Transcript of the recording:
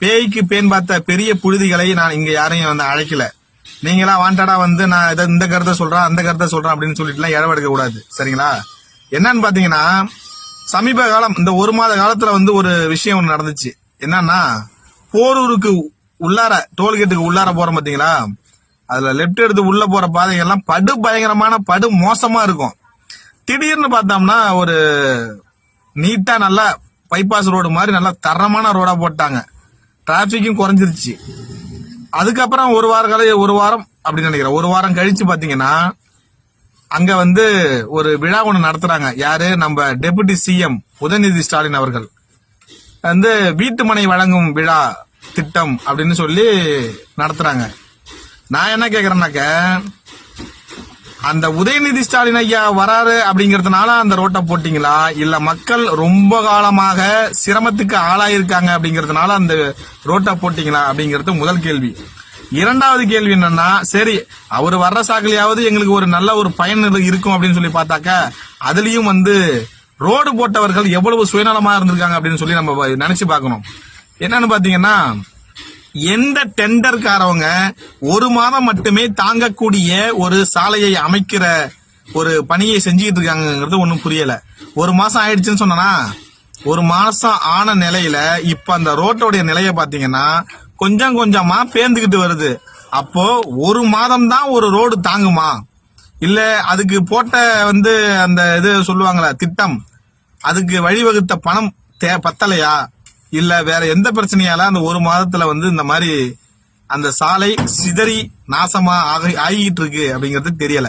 பேய்க்கு பேன் பார்த்த பெரிய புழுதிகளை நான் இங்க யாரையும் வந்து அழைக்கல. நீங்களா வாண்டடா வந்து நான் இதை இந்த கருத்தை சொல்றேன் அந்த கருத்தை சொல்றேன் அப்படின்னு சொல்லிட்டுலாம் இழவெடுக்க கூடாது. சரிங்களா? என்னன்னு பாத்தீங்கன்னா சமீப காலம் இந்த ஒரு மாத காலத்துல வந்து ஒரு விஷயம் ஒன்று நடந்துச்சு. என்னன்னா போரூருக்கு உள்ளார டோல்கேட்டுக்கு உள்ளார போறோம் பாத்தீங்களா? அதுல லெப்ட் எடுத்து உள்ள போற பாதைகள்லாம் படு பயங்கரமான படு மோசமா இருக்கும். திடீர்னு பார்த்தோம்னா ஒரு நீட்டா நல்லா பைபாஸ் ரோடு மாதிரி நல்லா தரமான ரோடா போட்டாங்க. டிராஃபிக்கும் குறைஞ்சிருச்சு. அதுக்கப்புறம் ஒரு வார கால ஒரு வாரம் அப்படின்னு நினைக்கிறேன். ஒரு வாரம் கழிச்சு பாத்தீங்கன்னா அங்க வந்து ஒரு விழா ஒன்று நடத்துறாங்க. யாரு? நம்ம டெபுட்டி சிஎம் உதயநிதி ஸ்டாலின் அவர்கள். வந்து வீட்டுமனை வழங்கும் விழா திட்டம் அப்படின்னு சொல்லி நடத்துறாங்க. நான் என்ன கேக்குறேன்னாக்க அந்த உதயநிதி ஸ்டாலின் ஐயா வராரு அப்படிங்கறதுனால அந்த ரோட்டை போட்டீங்களா? இல்ல மக்கள் ரொம்ப காலமாக சிரமத்துக்கு ஆளாயிருக்காங்க அப்படிங்கறதுனால அந்த ரோட்டை போட்டீங்களா அப்படிங்கிறது முதல் கேள்வி. இரண்டாவது கேள்வி என்னன்னா சரி அவர் வர்ற சாக்கிலையாவது எங்களுக்கு ஒரு நல்ல ஒரு பயன் இருக்கும் அப்படின்னு சொல்லி பார்த்தாக்க அதுலயும் வந்து ரோடு போட்டவர்கள் எவ்வளவு சுயநலமா இருந்திருக்காங்க அப்படின்னு சொல்லி நம்ம நினைச்சு பார்க்கணும். என்னன்னு பாத்தீங்கன்னா எந்த டெண்டர்காரவங்க ஒரு மாதம் மட்டுமே தாங்கக்கூடிய ஒரு சாலையை அமைக்கிற ஒரு பணியை செஞ்சுக்கிட்டு இருக்காங்கிறது ஒன்றும் புரியல. ஒரு மாசம் ஆயிடுச்சுன்னு சொன்னா ஒரு மாசம் ஆன நிலையில இப்ப அந்த ரோட்டோடைய நிலையை பாத்தீங்கன்னா கொஞ்சம் கொஞ்சமா பேர்ந்துகிட்டு வருது. அப்போ ஒரு மாதம் தான் ஒரு ரோடு தாங்குமா? இல்ல அதுக்கு போட்ட வந்து அந்த இது சொல்லுவாங்களா திட்டம். அதுக்கு வழிவகுத்த பணம் தே பத்தலையா? இல்ல வேற எந்த பிரச்சனையால அந்த ஒரு மாதத்துல வந்து இந்த மாதிரி அந்த சாலை சிதறி நாசமா ஆகி ஆகிட்டு இருக்கு அப்படிங்கிறது தெரியல.